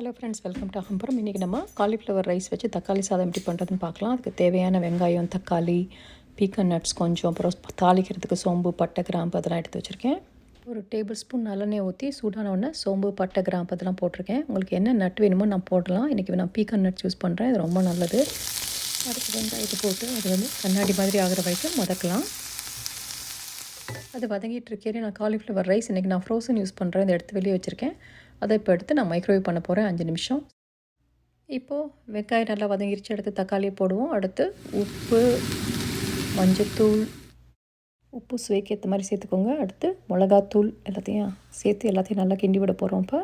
Hello friends welcome to Agampuram இன்றைக்கி நம்ம cauliflower rice வச்சு தக்காளி சாதம் எப்படி பண்ணுறதுன்னு பார்க்கலாம். அதுக்கு தேவையான வெங்காயம் தக்காளி பீக்கன் நட்ஸ் கொஞ்சம் அப்புறம் தாளிக்கிறதுக்கு சோம்பு பட்டை கிராம்பு அதெல்லாம் எடுத்து வச்சுருக்கேன். ஒரு டேபிள் ஸ்பூன் நல்லெண்ணெய் ஊற்றி சூடான உடனே சோம்பு பட்டை கிராம்பு அதெல்லாம் போட்டிருக்கேன். உங்களுக்கு என்ன நட் வேணுமோ நான் போடலாம். இன்றைக்கி நான் பீக்கன் நட்ஸ் யூஸ் பண்ணுறேன் இது ரொம்ப நல்லது. அடுத்து வெங்காயத்தை போட்டு அது வந்து கண்ணாடி மாதிரி ஆகிற வரைக்கும் வதக்கலாம். அது வதங்கிட்டு இருக்கேன். நான் காலிஃப்ளவர் ரைஸ் இன்றைக்கி நான் ஃப்ரோசன் யூஸ் பண்ணுறேன் இதை எடுத்து வெளியே வச்சுருக்கேன். அதை இப்போ எடுத்து நான் மைக்ரோவேவ் பண்ண போகிறேன் அஞ்சு நிமிஷம். இப்போது வெங்காயம் நல்லா வதங்கிருச்சு. எடுத்து தக்காளியை போடுவோம். அடுத்து உப்பு மஞ்சத்தூள் உப்பு சுவைக்கு ஏற்ற மாதிரி சேர்த்துக்கோங்க. அடுத்து மிளகாத்தூள் எல்லாத்தையும் சேர்த்து எல்லாத்தையும் நல்லா கிண்டி விட போகிறோம் இப்போ.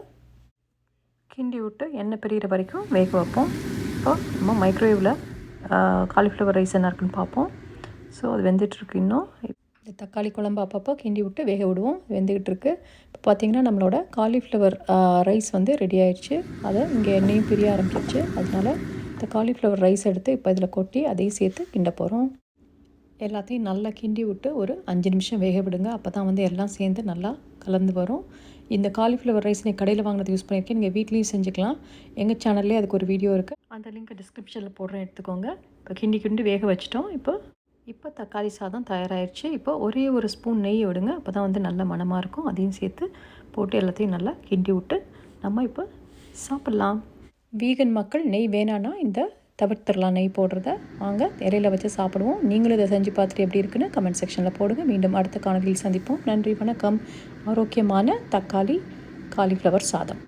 கிண்டி விட்டு எண்ணெய் பிரிகிற வரைக்கும் வேக வைப்போம். இப்போ நம்ம மைக்ரோவேவில் காலிஃப்ளவர் ரைஸ் என்ன இருக்குன்னு பார்ப்போம். ஸோ அது வெந்துட்டுருக்கு இன்னும். இந்த தக்காளி குழம்பு அப்பப்போ கிண்டி விட்டு வேக விடுவோம். வெந்துக்கிட்டு இருக்கு. இப்போ பார்த்தீங்கன்னா நம்மளோட காலிஃப்ளவர் ரைஸ் வந்து ரெடி ஆயிடுச்சு. அதை இங்கே எண்ணெயும் பிரிய ஆரம்பிச்சிருச்சு. அதனால் இந்த காலிஃப்ளவர் ரைஸ் எடுத்து இப்போ இதில் கொட்டி அதையும் சேர்த்து கிண்ட போகிறோம் எல்லாத்தையும் நல்லா கிண்டி விட்டு ஒரு அஞ்சு நிமிஷம் வேக விடுங்க. அப்போ தான் வந்து எல்லாம் சேர்ந்து நல்லா கலந்து வரும். இந்த காலிஃப்ளவர் ரைஸ் நீங்கள் கடையில் வாங்கினது யூஸ் பண்ணியிருக்கேன் நீங்கள் வீட்லேயும் செஞ்சுக்கலாம். எங்கள் சேனல்லே அதுக்கு ஒரு வீடியோ இருக்குது அந்த லிங்க் டிஸ்கிரிப்ஷனில் போடுறேன் எடுத்துக்கோங்க. இப்போ கிண்டி கிண்டி வேக வச்சிட்டோம். இப்போ இப்போ தக்காளி சாதம் தயாராகிடுச்சு இப்போ ஒரே ஒரு ஸ்பூன் நெய் விடுங்க அப்போ தான் வந்து நல்ல மனமாக இருக்கும். அதையும் சேர்த்து போட்டு எல்லாத்தையும் நல்லா கிண்டி விட்டு நம்ம இப்போ சாப்பிட்லாம். வீகன் மக்கள் நெய் வேணான்னா இந்த தவிர்த்துடலாம். நெய் போடுறத வாங்க. இலையில் வச்சு சாப்பிடுவோம். நீங்களும் இதை செஞ்சு பார்த்துட்டு எப்படி இருக்குன்னு கமெண்ட் செக்ஷனில் போடுங்க. மீண்டும் அடுத்த காணொலியில் சந்திப்போம். நன்றி வணக்கம். ஆரோக்கியமான தக்காளி காலிஃப்ளவர் சாதம்.